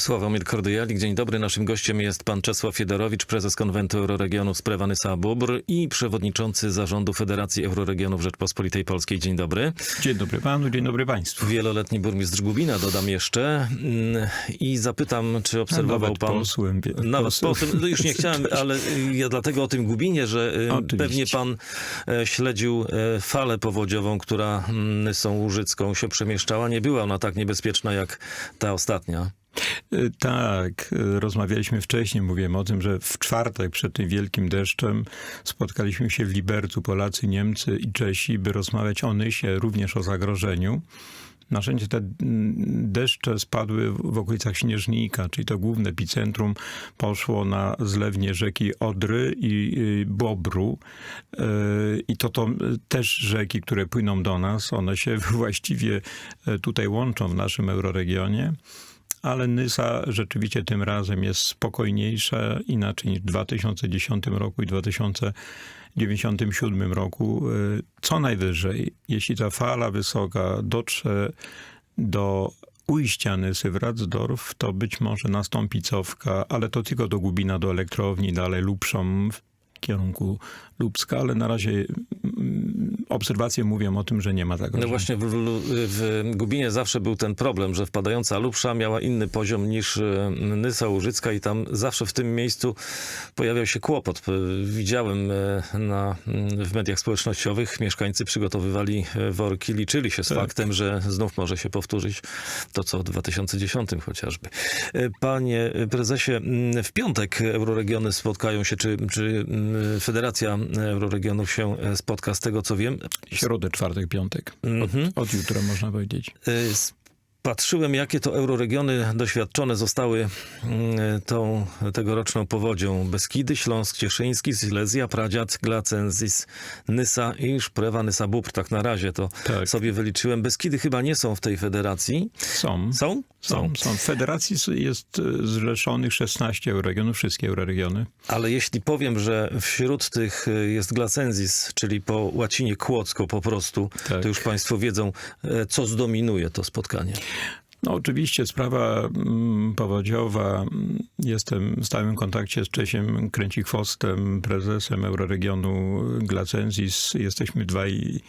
Sławomir Kordyjalik, dzień dobry. Naszym gościem jest pan Czesław Fiedorowicz, prezes konwentu Euroregionu z Prewanysa Bóbr i przewodniczący zarządu Federacji Euroregionów Rzeczpospolitej Polskiej. Dzień dobry. Dzień dobry panu, dzień dobry państwu. Wieloletni burmistrz Gubina, dodam jeszcze. Mm, I zapytam, czy obserwował Nawet pan... posłem, Nawet posłem. No już nie chciałem, ale y, ja dlatego o tym Gubinie, że y, Oczywiście. pewnie pan e, śledził e, falę powodziową, która mm, Nysą Łużycką się przemieszczała. Nie była ona tak niebezpieczna jak ta ostatnia. Y, Tak, y, rozmawialiśmy wcześniej, mówiłem o tym, że w czwartek przed tym wielkim deszczem spotkaliśmy się w Libercu, Polacy, Niemcy i Czesi, by rozmawiać o Nysie, również o zagrożeniu. Na szczęście te mm, deszcze spadły w okolicach Śnieżnika, czyli to główne epicentrum poszło na zlewnie rzeki Odry i Bobru. Y, I to, to też rzeki, które płyną do nas, one się właściwie y, tutaj łączą w naszym euroregionie. Ale Nysa rzeczywiście tym razem jest spokojniejsza, inaczej niż w 2010 roku i 2097 roku. Y, Co najwyżej, jeśli ta fala wysoka dotrze do ujścia Nysy w Radsdorf, to być może nastąpi cofka, ale to tylko do Gubina, do elektrowni, dalej Lubszom w kierunku Lubska, ale na razie mm, obserwacje mówią o tym, że nie ma No zagrożenia. właśnie w, w Gubinie zawsze był ten problem, że wpadająca Lubsza miała inny poziom niż e, Nysa Łużycka i tam zawsze w tym miejscu pojawiał się kłopot. P- Widziałem e, na, mm, w mediach społecznościowych, mieszkańcy przygotowywali e, worki, liczyli się z Tak. faktem, że znów może się powtórzyć to, co w 2010 chociażby. E, Panie prezesie, mm, w piątek euroregiony spotkają się, czy, czy mm, Federacja Euroregionów się e, spotka, z tego co wiem. Środę, czwartek, piątek. Mhm. Od, od jutra można powiedzieć. Y, Patrzyłem, jakie to euroregiony doświadczone zostały mm, tą tegoroczną powodzią. Beskidy, Śląsk, Cieszyński, Silesia, Pradziad, Glacenzis, Nysa i Szprewa, Nysa Bóbr. Tak na razie to Tak. sobie wyliczyłem. Beskidy chyba nie są w tej federacji. Są. Są? Są, są. W federacji jest e, zrzeszonych 16 euroregionów, wszystkie euroregiony. Ale jeśli powiem, że wśród tych y, jest Glacenzis, czyli po łacinie kłodzko po prostu, Tak. to już państwo wiedzą, e, co zdominuje to spotkanie. No oczywiście sprawa mm, powodziowa. Jestem w stałym kontakcie z Czesiem Kręcichwostem, prezesem euroregionu Glacenzis. Jesteśmy dwaj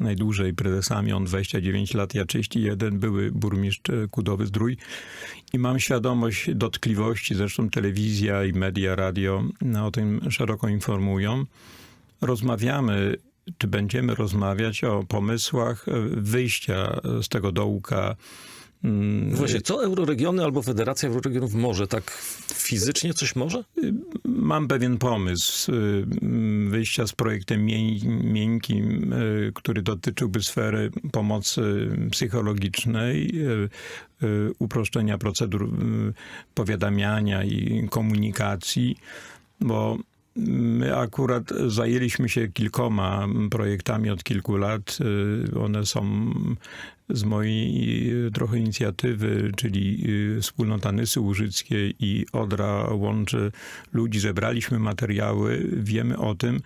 najdłużej prezesami, on 29 lat, ja 31, były burmistrz e, Kudowy-Zdrój. I mam świadomość dotkliwości, zresztą telewizja i media, radio no, o tym szeroko informują. Rozmawiamy, czy będziemy rozmawiać o pomysłach e, wyjścia z tego dołka. Mm, Właśnie, co euroregiony albo Federacja Euroregionów może? Tak fizycznie coś może? Mam pewien pomysł y, mm, wyjścia z projektem mię- miękkim, y, który dotyczyłby sfery pomocy psychologicznej, y, y, uproszczenia procedur y, powiadamiania i komunikacji, bo My akurat zajęliśmy się kilkoma projektami od kilku lat. Y, One są z mojej y, trochę inicjatywy, czyli y, Wspólnota Nysy Łużyckiej i Odra łączy ludzi. Zebraliśmy materiały. Wiemy o tym,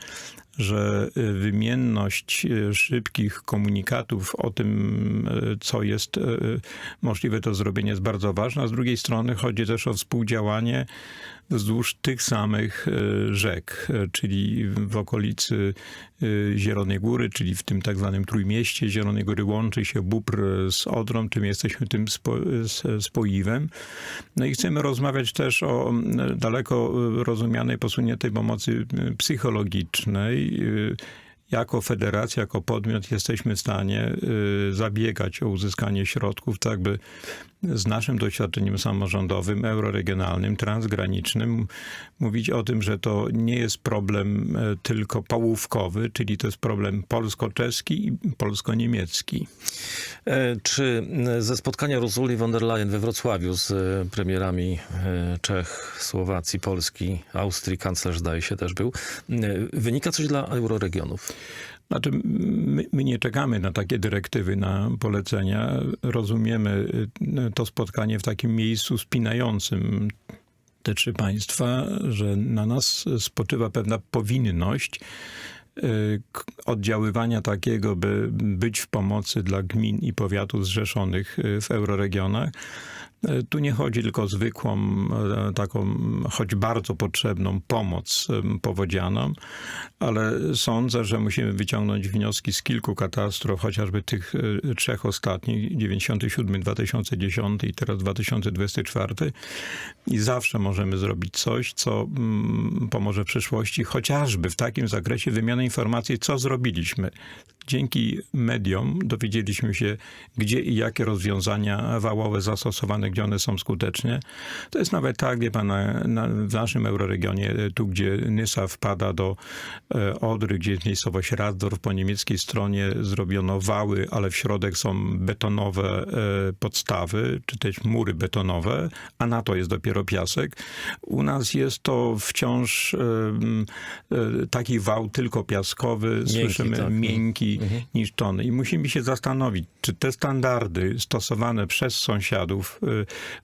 że y, wymienność szybkich komunikatów o tym, co jest możliwe do zrobienia, jest bardzo ważna. Z drugiej strony chodzi też o współdziałanie wzdłuż tych samych rzek, czyli w okolicy Zielonej Góry, czyli w tym tak zwanym Trójmieście Zielonej Góry łączy się Bóbr z Odrą, czym jesteśmy tym spo, spoiwem. No i chcemy rozmawiać też o daleko y, rozumianej, posuniętej pomocy psychologicznej. Y, Jako federacja, jako podmiot jesteśmy w stanie y, zabiegać o uzyskanie środków, tak by z naszym doświadczeniem samorządowym, euroregionalnym, transgranicznym mówić o tym, że to nie jest problem e, tylko pałówkowy, czyli to jest problem polsko-czeski i polsko-niemiecki. E, Czy e, ze spotkania Rosuli von der Leyen we Wrocławiu z premierami Czech, Słowacji, Polski, Austrii, kanclerz zdaje się też był, wynika coś dla euroregionów? Znaczy, my, my nie czekamy na takie dyrektywy, na polecenia. Rozumiemy y, to spotkanie w takim miejscu spinającym te trzy państwa, że na nas spoczywa pewna powinność k- oddziaływania takiego, by być w pomocy dla gmin i powiatów zrzeszonych y, w euroregionach. Tu nie chodzi tylko o zwykłą, e, taką, choć bardzo potrzebną pomoc powodzianom, ale sądzę, że musimy wyciągnąć wnioski z kilku katastrof, chociażby tych e, trzech ostatnich, 97, 2010 i teraz 2024. I zawsze możemy zrobić coś, co mm, pomoże w przyszłości, chociażby w takim zakresie wymiany informacji, co zrobiliśmy. Dzięki mediom dowiedzieliśmy się, gdzie i jakie rozwiązania wałowe zastosowane, gdzie one są skutecznie. To jest nawet tak, wie pan, na, w naszym euroregionie, tu gdzie Nysa wpada do e, Odry, gdzie jest miejscowość Raddorf, po niemieckiej stronie zrobiono wały, ale w środek są betonowe e, podstawy, czy też mury betonowe, a na to jest dopiero piasek. U nas jest to wciąż e, e, taki wał tylko piaskowy, słyszymy tak. miękki niż tony. I musimy się zastanowić, czy te standardy stosowane przez sąsiadów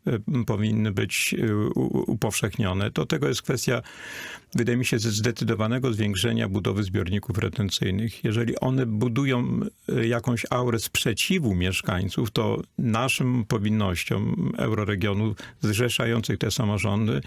y, y, powinny być y, upowszechnione. To tego jest kwestia, wydaje mi się, ze zdecydowanego zwiększenia budowy zbiorników retencyjnych. Jeżeli one budują y, jakąś aurę sprzeciwu mieszkańców, to naszym powinnością euroregionu zrzeszających te samorządy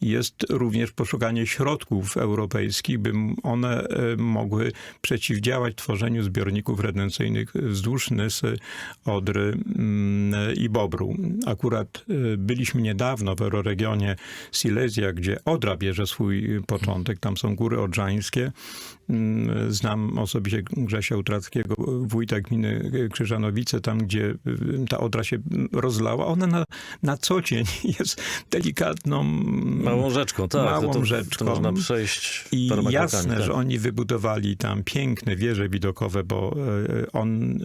jest również poszukanie środków europejskich, by one e, mogły przeciwdziałać tworzeniu zbiorników retencyjnych wzdłuż Nysy, Odry mm, i Bobru. Akurat e, byliśmy niedawno w euroregionie Silesia, gdzie Odra bierze swój początek. Tam są góry odrzańskie. Mm, Znam osobiście Grzesia Utrackiego, wójta gminy Krzyżanowice, tam gdzie y, ta Odra się rozlała. Ona na, na co dzień jest delikatną Małą rzeczką, tak. Małą to, to, rzeczką. To można przejść i jasne, krokami, że tak. oni wybudowali tam piękne wieże widokowe, bo e, on,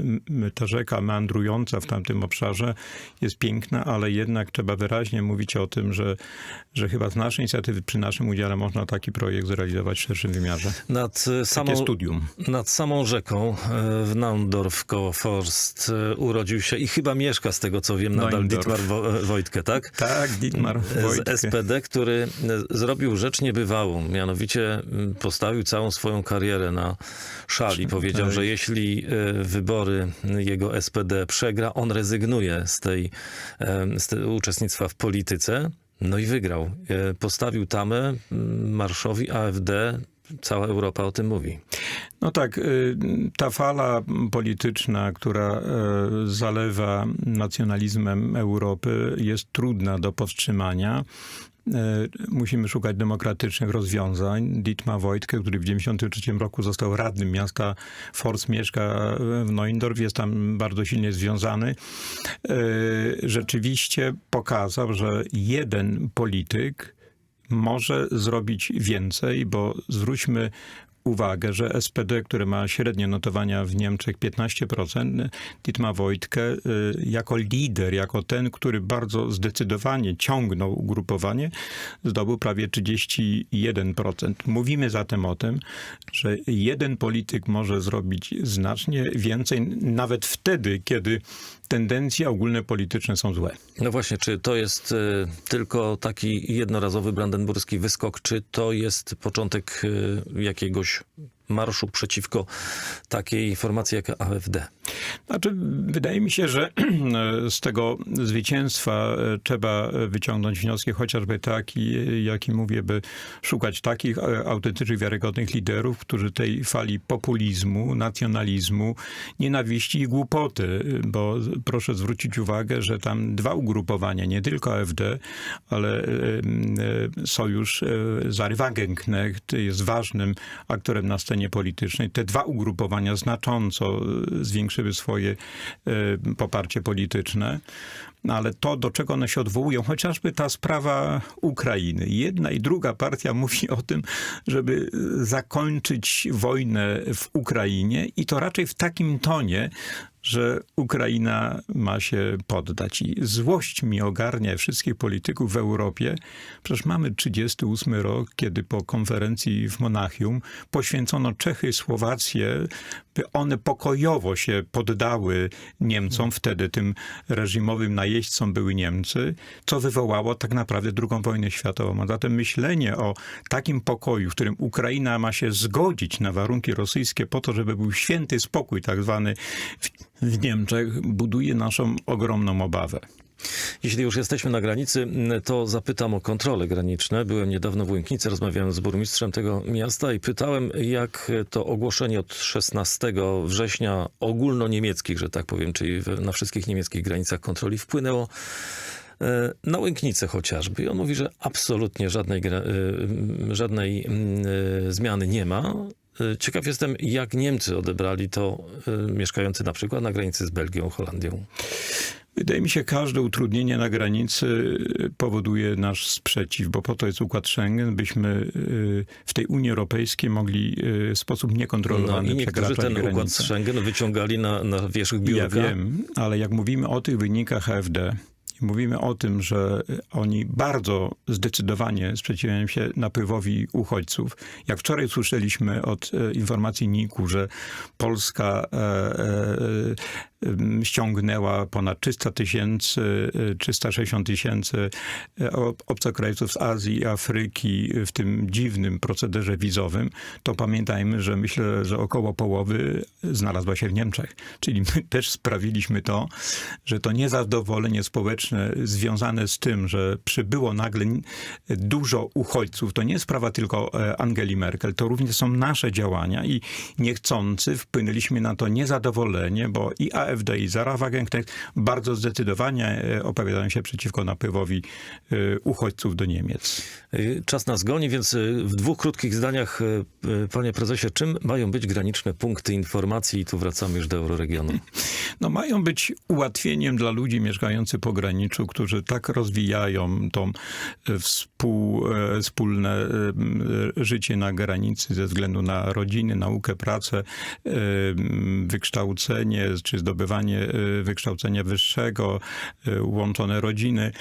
ta rzeka meandrująca w tamtym obszarze jest piękna, ale jednak trzeba wyraźnie mówić o tym, że, że chyba z naszej inicjatywy, przy naszym udziale można taki projekt zrealizować w szerszym wymiarze. Nad e, Takie samą, studium. nad samą rzeką e, w Naundorf koło Forst e, urodził się i chyba mieszka z tego co wiem nadal Neundorf. Dietmar Wo- Wojtkę, tak? Tak, Dietmar z Wojtke. SPD, który zrobił rzecz niebywałą. Mianowicie m, postawił całą swoją karierę na szali. Powiedział, że jeśli wybory jego SPD przegra, on rezygnuje z tej z te, uczestnictwa w polityce. No i wygrał. E, Postawił tamę marszowi AfD. Cała Europa o tym mówi. No tak, y, ta fala polityczna, która y, zalewa nacjonalizmem Europy, jest trudna do powstrzymania. Y, Musimy szukać demokratycznych rozwiązań. Dietmar Wojtke, który w 1993 roku został radnym miasta Forst, mieszka w Neuendorf, jest tam bardzo silnie związany. Y, Rzeczywiście pokazał, że jeden polityk może zrobić więcej, bo zwróćmy uwagę, że SPD, które ma średnie notowania w Niemczech 15%, Dietmar Wojtke y, jako lider, jako ten, który bardzo zdecydowanie ciągnął ugrupowanie, zdobył prawie 31%. Mówimy zatem o tym, że jeden polityk może zrobić znacznie więcej, nawet wtedy, kiedy tendencje ogólne polityczne są złe. No właśnie, czy to jest e, tylko taki jednorazowy brandenburski wyskok, czy to jest początek e, jakiegoś marszu przeciwko takiej formacji jak AfD? Znaczy, wydaje mi się, że z tego zwycięstwa e, trzeba wyciągnąć wnioski chociażby taki, jaki mówię, by szukać takich e, autentycznych, wiarygodnych liderów, którzy tej fali populizmu, nacjonalizmu, nienawiści i głupoty, bo proszę zwrócić uwagę, że tam dwa ugrupowania, nie tylko AfD, ale e, e, sojusz e, Wagenknecht jest ważnym aktorem na scenie politycznej. Te dwa ugrupowania znacząco e, zwiększyły swoje e, poparcie polityczne. Ale to, do czego one się odwołują, chociażby ta sprawa Ukrainy. Jedna i druga partia mówi o tym, żeby zakończyć wojnę w Ukrainie i to raczej w takim tonie, że Ukraina ma się poddać. I złość mi ogarnia wszystkich polityków w Europie. Przecież mamy 38 rok, kiedy po konferencji w Monachium poświęcono Czechy, Słowację, by one pokojowo się poddały Niemcom, wtedy tym reżimowym najeźdźcom były Niemcy, co wywołało tak naprawdę II wojnę światową. A zatem myślenie o takim pokoju, w którym Ukraina ma się zgodzić na warunki rosyjskie po to, żeby był święty spokój tak zwany w, Niemczech, buduje naszą ogromną obawę. Jeśli już jesteśmy na granicy, to zapytam o kontrole graniczne. Byłem niedawno w Łęknicy, rozmawiałem z burmistrzem tego miasta i pytałem, jak to ogłoszenie od 16 września ogólnoniemieckich, że tak powiem, czyli na wszystkich niemieckich granicach kontroli wpłynęło e, na Łęknicę chociażby. I on mówi, że absolutnie żadnej, e, żadnej e, zmiany nie ma. E, Ciekaw jestem, jak Niemcy odebrali to, e, mieszkający na przykład na granicy z Belgią, Holandią. Wydaje mi się, każde utrudnienie na granicy powoduje nasz sprzeciw, bo po to jest układ Schengen, byśmy y, w tej Unii Europejskiej mogli y, w sposób No niekontrolowany i niektórzy przekraczać ten układ granice. z Schengen wyciągali na, na wierzch Ja biurka. wiem, ale jak mówimy o tych wynikach AfD, i mówimy o tym, że oni bardzo zdecydowanie sprzeciwiają się napływowi uchodźców. Jak wczoraj słyszeliśmy od e, informacji NIK-u, że Polska e, e, ściągnęła ponad 300 tysięcy, e, 360 tysięcy e, ob- obcokrajowców z Azji i Afryki w tym dziwnym procederze wizowym, to pamiętajmy, że myślę, że około połowy znalazła się w Niemczech. Czyli my też sprawiliśmy to, że to niezadowolenie społeczne związane z tym, że przybyło nagle dużo uchodźców, to nie jest sprawa tylko e, Angeli Merkel, to również są nasze działania i niechcący wpłynęliśmy na to niezadowolenie, bo i AfD i Zara Wagenknecht bardzo zdecydowanie e, opowiadają się przeciwko napływowi e, uchodźców do Niemiec. Y, Czas nas goni, więc w dwóch krótkich zdaniach, panie prezesie, czym mają być graniczne punkty informacji? I tu wracamy już do euroregionu. no, mają być ułatwieniem dla ludzi mieszkających po graniczu, którzy tak rozwijają to e, współ, e, wspólne e, życie na granicy ze względu na rodziny, naukę, pracę, e, wykształcenie czy zdobywanie wykształcenia wyższego, łączone rodziny.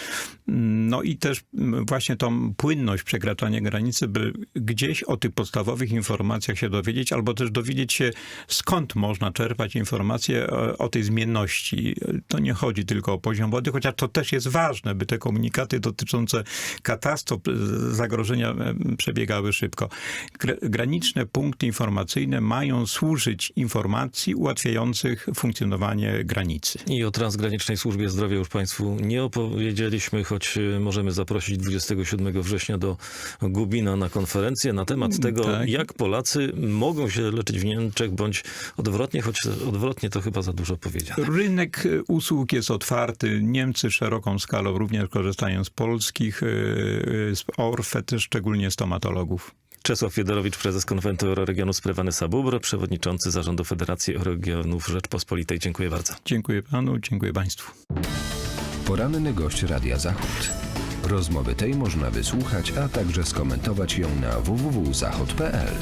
No i też właśnie tą płynność przekraczania granicy, by gdzieś o tych podstawowych informacjach się dowiedzieć, albo też dowiedzieć się, skąd można czerpać informacje o tej zmienności. To nie chodzi tylko o poziom wody, chociaż to też jest ważne, by te komunikaty dotyczące katastrof, z- zagrożenia em, przebiegały szybko. Gra- Graniczne punkty informacyjne mają służyć informacji ułatwiających funkcjonowanie granicy. I o transgranicznej służbie zdrowia już państwu nie opowiedzieliśmy, choć y, możemy zaprosić 27 września do Gubina na konferencję na temat tego, tak. jak Polacy mogą się leczyć w Niemczech, bądź odwrotnie, choć odwrotnie to chyba za dużo powiedziane. Rynek usług jest otwarty. Niemcy szeroką skalą również korzystają z polskich, ORFE, też szczególnie stomatologów. Czesław Fiedorowicz, prezes konwentu Euroregionu Sprewany Sabubr, przewodniczący zarządu Federacji Regionów Rzeczpospolitej. Dziękuję bardzo. Dziękuję panu, dziękuję państwu. Poranny gość Radia Zachód. Rozmowy tej można wysłuchać, a także skomentować ją na www.zachod.pl.